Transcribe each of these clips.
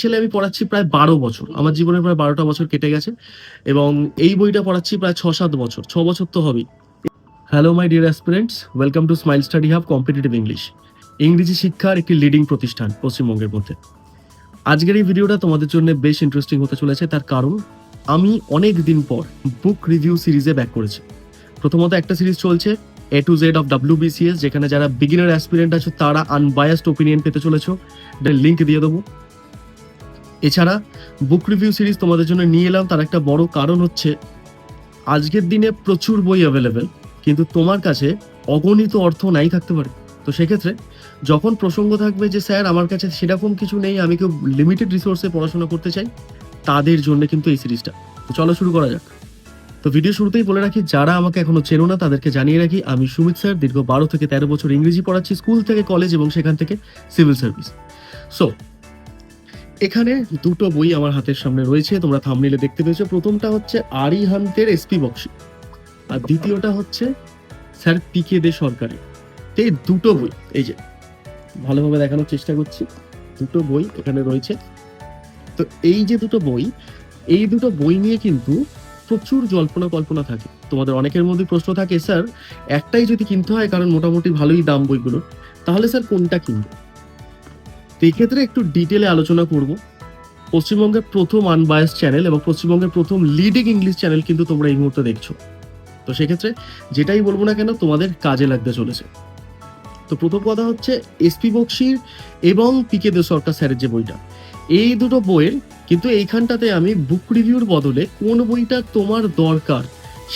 ছেলে আমি পড়াচ্ছি প্রায় বারো বছর। আমার জীবনে প্রায় বারোটা বছর কেটে গেছে এবং এই বইটা পড়াচ্ছি প্রায় ছ সাত বছর। ছ বছর তো হবেই। Hello my dear aspirants welcome to smile study hub competitive English ইংরেজি শিক্ষার একটি লিডিং প্রতিষ্ঠান পশ্চিমবঙ্গের মধ্যে। আজকের এই ভিডিওটা তোমাদের জন্য বেশ ইন্টারেস্টিং হতে চলেছে, তার কারণ আমি অনেক দিন পর বুক রিভিউ সিরিজে ব্যাক করেছি। প্রথমত একটা সিরিজ চলছে A to Z of WBCS যেখানে যারা বিগিনার অ্যাসপিরেন্ট আছে, তারা আনবায়াসড ওপিনিয়ন পেতে চলেছো। লিঙ্ক দিয়ে দেবো। এছাড়া বুক রিভিউ সিরিজ তোমাদের জন্য নিয়ে এলাম। তার একটা বড় কারণ হচ্ছে, আজকের দিনে প্রচুর বই অ্যাভেলেবেল কিন্তু তোমার কাছে অগণিত অর্থ নাই থাকতে পারে। তো সেক্ষেত্রে যখন প্রসঙ্গ থাকবে যে, স্যার, আমার কাছে সেরকম কিছু নেই, আমি কেউ লিমিটেড রিসোর্সে পড়াশোনা করতে চাই, তাদের জন্য কিন্তু এই সিরিজটা চলো শুরু করা যাক। তো ভিডিও শুরুতেই বলে রাখি, যারা আমাকে এখনও চেনো না, তাদেরকে জানিয়ে রাখি, আমি সুমিত স্যার, দীর্ঘ বারো থেকে তেরো বছর ইংরেজি পড়াচ্ছি, স্কুল থেকে কলেজ এবং সেখান থেকে সিভিল সার্ভিস সো এখানে দুটো বই আমার হাতের সামনে রয়েছে, তোমরা থামনিলে দেখতে পেয়েছ। প্রথমটা হচ্ছে আরি হান্তের এসপি বক্সি আর দ্বিতীয়টা হচ্ছে স্যার পিকে দে সরকারি এই দুটো বই, এই যে, ভালোভাবে দেখানোর চেষ্টা করছি। দুটো বই এখানে রয়েছে। তো এই যে দুটো বই, এই দুটো বই নিয়ে কিন্তু প্রচুর জল্পনা কল্পনা থাকে। তোমাদের অনেকের মধ্যে প্রশ্ন থাকে, স্যার, একটাই যদি কিনতে হয়, কারণ মোটামুটি ভালোই দাম বইগুলো তাহলে স্যার কোনটা কিনবো? তো এই ক্ষেত্রে একটু ডিটেলে আলোচনা করব। পশ্চিমবঙ্গের প্রথম আনবায়াস চ্যানেল এবং পশ্চিমবঙ্গের প্রথম লিডিং ইংলিশ চ্যানেল কিন্তু তোমরা এই মুহূর্তে দেখছ। তো সেক্ষেত্রে যেটাই বলব না কেন, তোমাদের কাজে লাগতে চলেছে। তো প্রথম কথা হচ্ছে এসপি বক্সির এবং পিকে দে সরকার স্যারের যে বইটা। এই দুটো বইয়ের কিন্তু এইখানটাতে আমি বুক রিভিউর বদলে কোন বইটা তোমার দরকার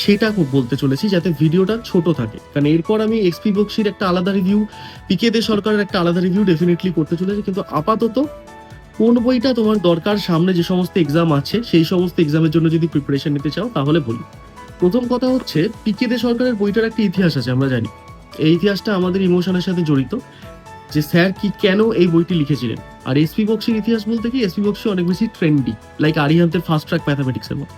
সেটা বলতে চলেছি যাতে ভিডিওটা ছোট থাকে। কারণ এরপর আমি এক্সপি বক্সির একটা আলাদা রিভিউ পিকে দে সরকারের একটা আলাদা রিভিউ ডেফিনেটলি করতে চলেছি। কিন্তু আপাতত কোন বইটা তোমার দরকার সামনে যে সমস্ত এক্সাম আছে, সেই সমস্ত এক্সামের জন্য যদি প্রিপারেশন নিতে চাও, তাহলে বলি। প্রথম কথা হচ্ছে পিকে দে সরকারের বইটার একটা ইতিহাস আছে, আমরা জানি। এই ইতিহাসটা আমাদের ইমোশনের সাথে জড়িত, যে স্যার কি কেন এই বইটি লিখেছিলেন? আর এসপি বক্সির ইতিহাস বলতে কি এসপি বক্সি অনেক বেশি ট্রেন্ডি লাইক আরিহান্তের ফার্স্ট ট্র্যাক ম্যাথামেটিক্সের মতো।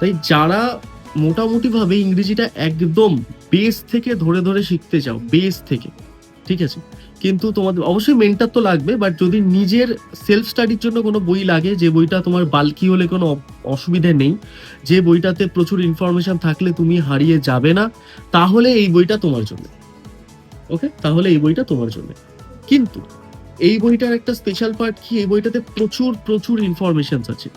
তাই যারা মোটামুটিভাবে ইংরেজিটা একদম বেস থেকে ধরে ধরে শিখতে চাও বেস থেকে, ঠিক আছে? কিন্তু তোমাদের, অবশ্যই মেন্টার তো লাগবে বাট যদি নিজের সেলফ স্টাডির জন্য কোনো বই লাগে, যে বইটা তোমার বাল্কি হলে কোনো অসুবিধা নেই, যে বইটাতে প্রচুর ইনফরমেশন থাকলে তুমি হারিয়ে যাবে না, তাহলে এই বইটা তোমার জন্য ওকে তাহলে এই বইটা তোমার জন্য। কিন্তু এই বইটার একটা স্পেশাল পার্ট কি? এই বইটাতে প্রচুর প্রচুর ইনফরমেশন আছে।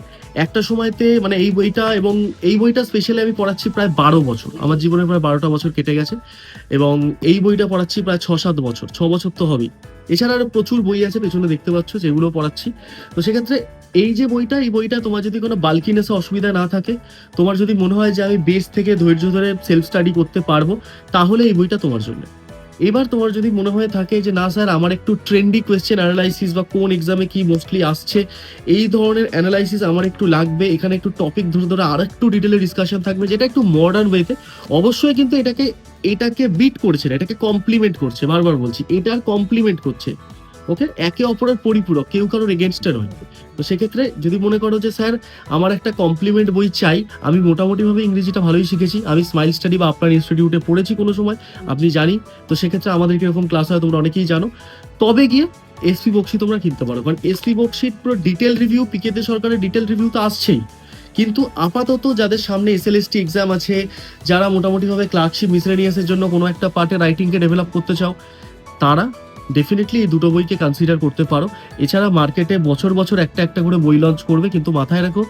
একটা সময়তে মানে এই বইটা এবং এই বইটা স্পেশালি আমি পড়াচ্ছি প্রায় বারো বছর। আমার জীবনে প্রায় বারোটা বছর কেটে গেছে এবং এই বইটা পড়াচ্ছি প্রায় ছ সাত বছর, ছ বছর তো হবেই। এছাড়া আরও প্রচুর বই আছে, পেছনে দেখতে পাচ্ছ, যেগুলো পড়াচ্ছি। তো সেক্ষেত্রে এই যে বইটা, এই বইটা তোমার যদি কোনো বাল্কিনেসে অসুবিধা না থাকে, তোমার যদি মনে হয় যে আমি বেস থেকে ধৈর্য ধরে সেলফ স্টাডি করতে পারব, তাহলে এই বইটা তোমার জন্য। এবার তোমার যদি মনে হয়ে থাকে যে, না স্যার, আমার একটু ট্রেন্ডি কোয়েশ্চেন অ্যানালাইসিস বা কোন এক্সামে কি মোস্টলি আসছে? এই ধরনের অ্যানালাইসিস আমার একটু লাগবে। এখানে একটু টপিক ধরে ধরে আর একটু ডিটেলে ডিসকাশন থাকবে, যেটা একটু মডার্ন ওয়েতে অবশ্যই কিন্তু এটাকে এটাকে বিট করছে না, এটাকে কমপ্লিমেন্ট করছে, বারবার বলছি, এটার কমপ্লিমেন্ট করছে। ওকে? একে অপরের পরিপূরক, কেউ কারোর এগেনস্টে নয় তো সেক্ষেত্রে যদি মনে করো যে, স্যার, আমার একটা কমপ্লিমেন্ট বই চাই, আমি মোটামুটিভাবে ইংরেজিটা ভালোই শিখেছি, আমি স্মাইল স্টাডি বা আপনার ইনস্টিটিউটে পড়েছি কোনো সময়, আপনি জানি তো সেক্ষেত্রে আমাদের কীরকম ক্লাস হয় তোমরা অনেকেই জানো। তবে গিয়ে এসপি বক্সি তোমরা কিনতে পারো, কারণ এসপি বক্সির পুরো ডিটেল রিভিউ পিকেতে সরকারের ডিটেল রিভিউ তো আসছেই। কিন্তু আপাতত যাদের সামনে এসএলএসটি এক্সাম আছে, যারা মোটামুটিভাবে ক্লার্কশিপ মিসলেনিয়াসের জন্য কোনো একটা পার্টে রাইটিংকে ডেভেলপ করতে চাও, তারা ডেফিনেটলি এই দুটো বইকে কনসিডার করতে পারো। এছাড়া মার্কেটে বছর বছর একটা একটা করে বই লঞ্চ করবে, কিন্তু মাথায় রাখো,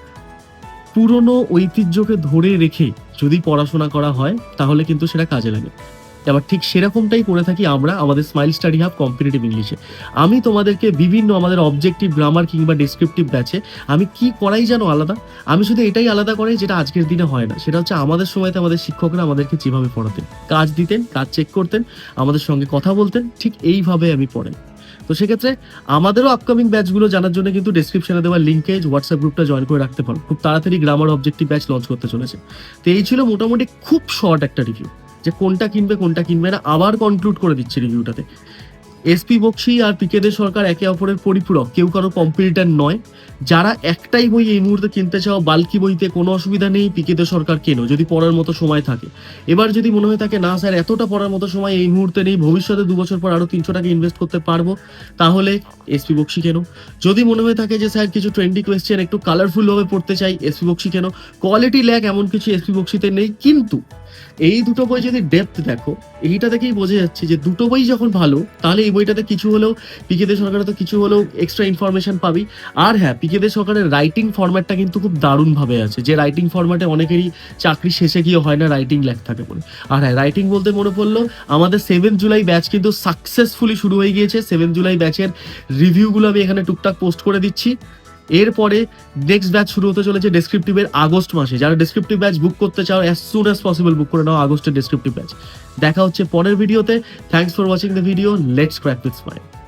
পুরনো ঐতিহ্যকে ধরে রেখে যদি পড়াশোনা করা হয়, তাহলে কিন্তু সেটা কাজে লাগে। এবার ঠিক সেরকমটাই করে থাকি আমরা, আমাদের স্মাইল স্টাডি হাব কম্পিটিটিভ ইংলিশে আমি তোমাদেরকে বিভিন্ন আমাদের অবজেক্টিভ গ্রামার কিংবা ডেসক্রিপটিভ ব্যাচে আমি কি করাই যেন আলাদা? আমি শুধু এটাই আলাদা করাই যেটা আজকের দিনে হয় না। সেটা হচ্ছে আমাদের সময়তে আমাদের শিক্ষকরা আমাদেরকে যেভাবে পড়াতেন, কাজ দিতেন, কাজ চেক করতেন, আমাদের সঙ্গে কথা বলতেন, ঠিক এইভাবে আমি পড়াই। তো সেক্ষেত্রে আমাদেরও আপকামিং ব্যাচগুলো জানার জন্য কিন্তু ডেসক্রিপশনে দেওয়া লিঙ্কে হোয়াটসঅ্যাপ গ্রুপটা জয়েন করে রাখতে পারো। খুব তাড়াতাড়ি গ্রামার অবজেক্টিভ ব্যাচ লঞ্চ করতে চলেছে। তো এই ছিল মোটামুটি খুব শর্ট একটা রিভিউ যে কোনটা কিনবে কোনটা কিনবে না, আবার কনক্লুড করে দিচ্ছে রিভিউটাতে এসপি বক্সি আর পিকেদে সরকার একে অপরের পরিপূরক, কেউ কারও কম্পিটিটার নয়। যারা একটাই বই এই মুহূর্তে কিনতে চাও, বাল্কি বইতে কোনো অসুবিধা নেই পিকেদে সরকার কেনো, যদি পড়ার মতো সময় থাকে। এবার যদি মনে হয় থাকে, না স্যার, এতটা পড়ার মতো সময় এই মুহূর্তে নেই, ভবিষ্যতে দু বছর পর আরও তিনশো টাকা ইনভেস্ট করতে পারব, তাহলে এসপি বক্সি কেন? যদি মনে হয়ে থাকে যে, স্যার, কিছু ট্রেন্ডি কোয়েশ্চেন একটু কালারফুলভাবে পড়তে চাই এসপি বক্সি কেন? কোয়ালিটি ল্যাক এমন কিছু এসপি বক্সিতে নেই, কিন্তু এই দুটো বই যদি ডেপথ দেখো, এইটা থেকেই বোঝা যাচ্ছে যে দুটো বই যখন ভালো, তাহলে এই বইটাতে কিছু হলেও পিকেদের সরকারে তো কিছু হলেও এক্সট্রা ইনফরমেশন পাবি। আর হ্যাঁ পিকেদের সরকারের রাইটিং ফরম্যাটটা কিন্তু খুব দারুণভাবে আছে। যে রাইটিং ফরম্যাটে অনেকেরই চাকরি শেষে গিয়ে হয় না রাইটিং লেখ থাকে বলে। আর হ্যাঁ রাইটিং বলতে মনে পড়ল, আমাদের সেভেন জুলাই ব্যাচ কিন্তু সাকসেসফুলি শুরু হয়ে গিয়েছে। সেভেন জুলাই ব্যাচের রিভিউগুলো আমি এখানে টুকটাক পোস্ট করে দিচ্ছি। এরপরে নেক্সট ব্যাচ শুরু হতে চলেছে ডেসক্রিপটিভের আগস্ট মাসে। যারা ডেসক্রিপটিভ ব্যাচ বুক করতে চাও as soon as possible book করে নাও আগস্টের ডেসক্রিপটিভ ব্যাচ দেখা হচ্ছে পরের ভিডিওতে thanks for watching the video let's crack with smile